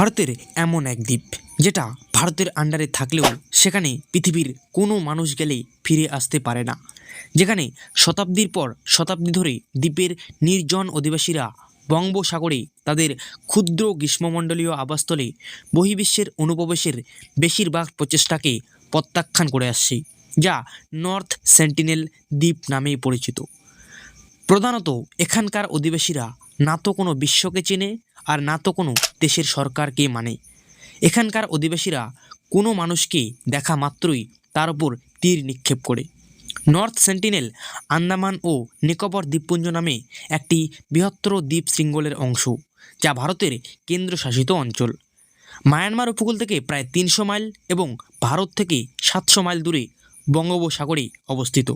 ভারতের এমন এক দ্বীপ, যেটা ভারতের আন্ডারে থাকলেও সেখানে পৃথিবীর কোনো মানুষ গেলে ফিরে আসতে পারে না। যেখানে শতাব্দীর পর শতাব্দী ধরে দ্বীপের নির্জন অধিবাসীরা বঙ্গোসাগরে তাদের ক্ষুদ্র গ্রীষ্মমণ্ডলীয় আবাসস্থলে বহির্বিশ্বের অনুপ্রবেশের বেশিরভাগ প্রচেষ্টাকে প্রত্যাখ্যান করে আসছে, যা নর্থ সেন্টিনেল দ্বীপ নামেই পরিচিত। প্রধানত এখানকার অধিবাসীরা না তো কোনো বিশ্বকে চেনে আর না তো কোনো দেশের সরকারকে মানে। এখানকার অধিবাসীরা কোনো মানুষকে দেখা মাত্রই তার উপর তীর নিক্ষেপ করে। নর্থ সেন্টিনেল, আন্দামান ও নিকোবর দ্বীপপুঞ্জ নামে একটি বৃহত্তর দ্বীপ শৃঙ্গলের অংশ, যা ভারতের কেন্দ্রশাসিত অঞ্চল। মায়ানমার উপকূল থেকে প্রায় তিনশো মাইল এবং ভারত থেকে সাতশো মাইল দূরে বঙ্গোপসাগরে অবস্থিত।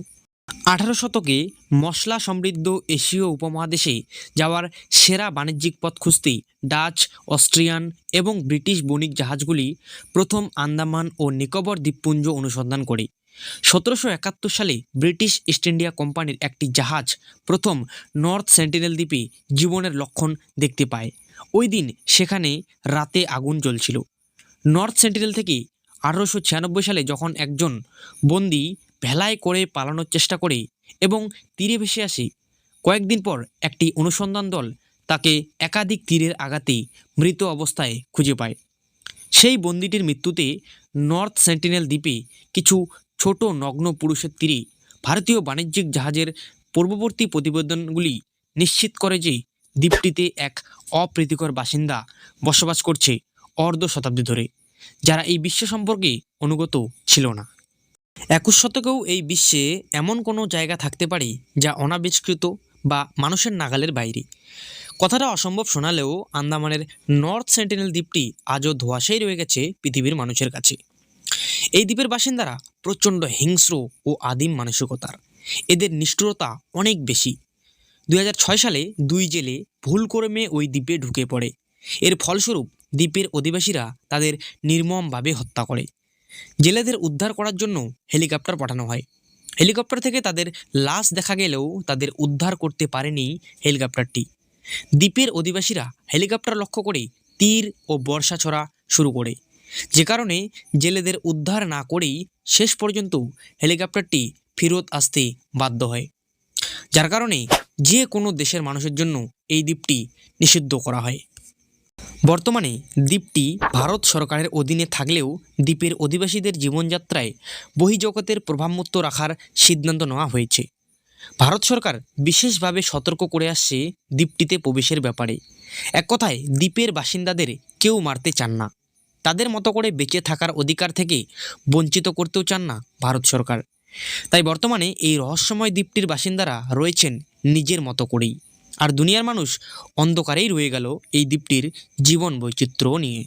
আঠারো শতকে মশলা সমৃদ্ধ এশীয় উপমহাদেশে যাওয়ার সেরা বাণিজ্যিক পথ খুঁজতে ডাচ, অস্ট্রিয়ান এবং ব্রিটিশ বণিক জাহাজগুলি প্রথম আন্দামান ও নিকোবর দ্বীপপুঞ্জ অনুসন্ধান করে। সতেরোশো একাত্তর সালে ব্রিটিশ ইস্ট ইন্ডিয়া কোম্পানির একটি জাহাজ প্রথম নর্থ সেন্টিনেল দ্বীপে জীবনের লক্ষণ দেখতে পায়। ওই দিন সেখানে রাতে আগুন জ্বলছিল। নর্থ সেন্টিনেল থেকে আঠারোশো ছিয়ানব্বই সালে যখন একজন বন্দি ভেলায় করে পালানোর চেষ্টা করে এবং তীরে ভেসে আসে। কয়েকদিন পর একটি অনুসন্ধান দল তাকে একাধিক তীরের আঘাতে মৃত অবস্থায় খুঁজে পায়। সেই বন্দিটির মৃত্যুতে নর্থ সেন্টিনেল দ্বীপে কিছু ছোট নগ্ন পুরুষের তীরে ভারতীয় বাণিজ্যিক জাহাজের পূর্ববর্তী প্রতিবেদনগুলি নিশ্চিত করে যে দ্বীপটিতে এক অপ্রীতিকর বাসিন্দা বসবাস করছে অর্ধ শতাব্দী ধরে, যারা এই বিশ্ব সম্পর্কে অনুগত ছিল না। একুশ শতকেও এই বিশ্বে এমন কোনো জায়গা থাকতে পারে যা অনাবিষ্কৃত বা মানুষের নাগালের বাইরে। কথাটা অসম্ভব শোনালেও আন্দামানের নর্থ সেন্টিনেল দ্বীপটি আজও ধোঁয়াশাই রয়ে গেছে পৃথিবীর মানুষের কাছে। এই দ্বীপের বাসিন্দারা প্রচণ্ড হিংস্র ও আদিম মানসিকতার। এদের নিষ্ঠুরতা অনেক বেশি। দু হাজার ছয় সালে দুই জেলে ভুল কর্মে ওই দ্বীপে ঢুকে পড়ে। এর ফলস্বরূপ দ্বীপের অধিবাসীরা তাদের নির্মমভাবে হত্যা করে। জেলেদের উদ্ধার করার জন্য হেলিকপ্টার পাঠানো হয়। হেলিকপ্টার থেকে তাদের লাশ দেখা গেলেও তাদের উদ্ধার করতে পারেনি হেলিকপ্টারটি। দ্বীপের অধিবাসীরা হেলিকপ্টার লক্ষ্য করে তীর ও বর্ষা ছড়া শুরু করে। যে কারণে জেলেদের উদ্ধার না করেই শেষ পর্যন্ত হেলিকপ্টারটি ফেরত আসতে বাধ্য হয়। যার কারণে যে কোনো দেশের মানুষের জন্য এই দ্বীপটি নিষিদ্ধ করা হয়। বর্তমানে দ্বীপটি ভারত সরকারের অধীনে থাকলেও দ্বীপের অধিবাসীদের জীবনযাত্রায় বহির্জগতের প্রভাবমুক্ত রাখার সিদ্ধান্ত নেওয়া হয়েছে। ভারত সরকার বিশেষভাবে সতর্ক করে আসছে দ্বীপটিতে প্রবেশের ব্যাপারে। এক কথায়, দ্বীপের বাসিন্দাদের কেউ মারতে চান না। তাদের মতো করে বেঁচে থাকার অধিকার থেকে বঞ্চিত করতেও চান না ভারত সরকার। তাই বর্তমানে এই রহস্যময় দ্বীপটির বাসিন্দারা রয়েছেন নিজের মতো করেই। আর দুনিয়ার মানুষ অন্ধকারেই রয়ে গেল এই দ্বীপটির জীবন বৈচিত্র্য নিয়ে।